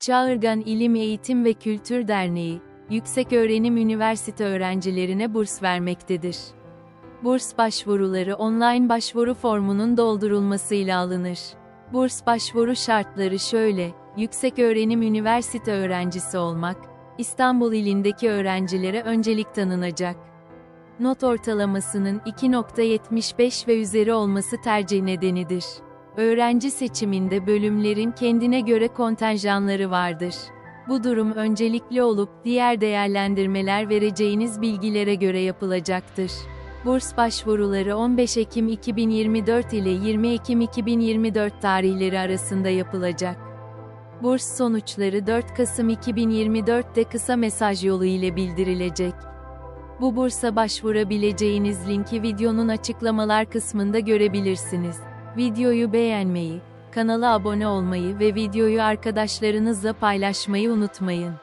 Çağırgan İlim Eğitim ve Kültür Derneği, Yükseköğrenim Üniversite öğrencilerine burs vermektedir. Burs başvuruları online başvuru formunun doldurulmasıyla alınır. Burs başvuru şartları şöyle, Yükseköğrenim Üniversite öğrencisi olmak, İstanbul ilindeki öğrencilere öncelik tanınacak. Not ortalamasının 2.75 ve üzeri olması tercih nedenidir. Öğrenci seçiminde bölümlerin kendine göre kontenjanları vardır. Bu durum öncelikli olup diğer değerlendirmeler vereceğiniz bilgilere göre yapılacaktır. Burs başvuruları 15 Ekim 2024 ile 20 Ekim 2024 tarihleri arasında yapılacak. Burs sonuçları 4 Kasım 2024'te kısa mesaj yolu ile bildirilecek. Bu bursa başvurabileceğiniz linki videonun açıklamalar kısmında görebilirsiniz. Videoyu beğenmeyi, kanala abone olmayı ve videoyu arkadaşlarınızla paylaşmayı unutmayın.